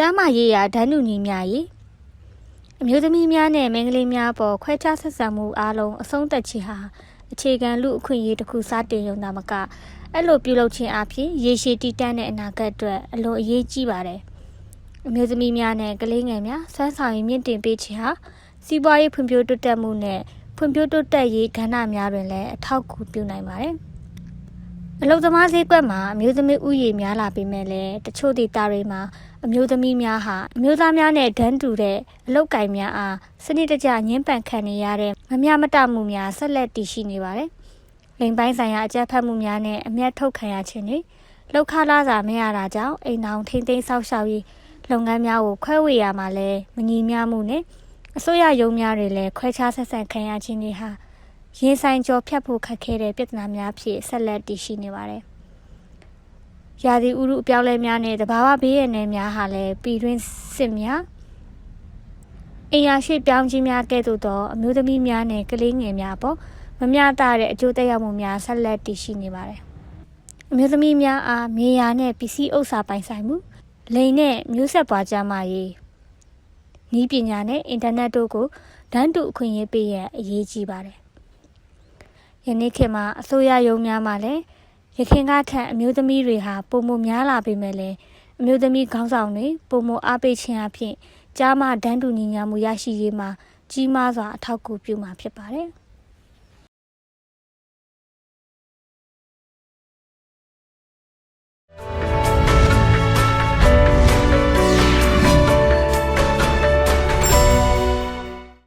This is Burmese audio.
ကြားမရေးရာဒန်းတူညီမျှရေးအမျိုးသမီးများနဲ့မိန်းကလေးများပေါ်ခွဲခြားဆက်ဆံမှုအားလုံးအဆုံးသတ်ခြင်းဟာအခြေခံလူအခွင့်အရေးတစ်ခုစတင်ရုံသာမကအဲ့လိုပြုလုပ်ခြင်းအပြင်ရေရှည်တည်တံ့တဲ့အနာဂတ်အတွက်အလွန်အရေးကြီးပါတယ်အမျိုးသမီးများနဲ့ကလေးငယ်များဆွမ်းဆောင်ရည်မြင့်တင်ပေးခြင်းဟာစီးပွားရေးဖွံ့ဖြိုးတိုးတက်မှုနဲ့ဖွံ့ဖြိုးတိုးတက်ရေးကဏ္ဍများတွင်လည်းအထောက်အကူပြုနိုင်ပါတယ်အလုသမားဈေးကွက်မှာအမျိုးသမီးဥယျာဉ်များလာပေမဲ့လည်းတချို့ဒေသတွေမှာ အမျိုးသမီးများဟာအမျိုးသားများနဲ့ဒန်းတူတဲ့အလုတ်ကင်များအားစနစ်တကျညှင်းပန်ခံနေရတဲ့မမျှမတမှုများဆက်လက်တည်ရှိနေပါတယ်။လိမ်ပိုင်းဆိုင်ရာအကြမ်းဖက်မှုများနဲ့အမျက်ထုတ်ခံရခြင်းတွေလောက်ခလာစာမရတာကြောင့်အိမ်အောင်ထိမ့်သိမ်းဆောက်ရှောက်ရေးလုပ်ငန်းများကိုခွဲဝေရမှာလဲမညီမျှမှုနဲ့အစိုးရရုံးများတွေလည်းခွဲခြားဆက်ဆံခံရခြင်းတွေဟာရင်ဆိုင်ကြောဖြတ်ဖို့ခက်ခဲတဲ့ပြဿနာများဖြစ်ဆက်လက်တည်ရှိနေပါတယ်။ ရာသီဥတုအပြောင်းလဲများနဲ့တဘာဝဘေးရန်နယ်များဟာလည်းပြည်တွင်းစစ်များအင်အားရှိပြောင်းခြင်းများကဲ့သို့သောအမျိုးသမီးများနဲ့ကလေးငယ်များပေါ်မမျှတတဲ့အကျိုးသက်ရောက်မှုများဆက်လက်တည်ရှိနေပါတယ်။အမျိုးသမီးများအားမြေယာနဲ့ပစ္စည်းဥစ္စာပိုင်ဆိုင်မှုလိန်နဲ့မျိုးဆက်ပွားကြမှာရေးဤပညာနဲ့အင်တာနက်တို့ကိုဒန်းတူအခွင့်အရေးပေးရန်အရေးကြီးပါတယ်။ယနေ့ခေတ်မှာအစိုးရရုံးများမှာလည်း ရခင်ကထက်အမျိုးသမီးတွေဟာပုံမများလာပေမဲ့လည်းအမျိုးသမီးခေါင်းဆောင်တွေပုံမအားပေးခြင်းအဖြစ်ကြားမဒန်းတူညီညာမှုရရှိရေးမှာကြီးမားစွာအထောက်အကူပြုမှာဖြစ်ပါတယ်။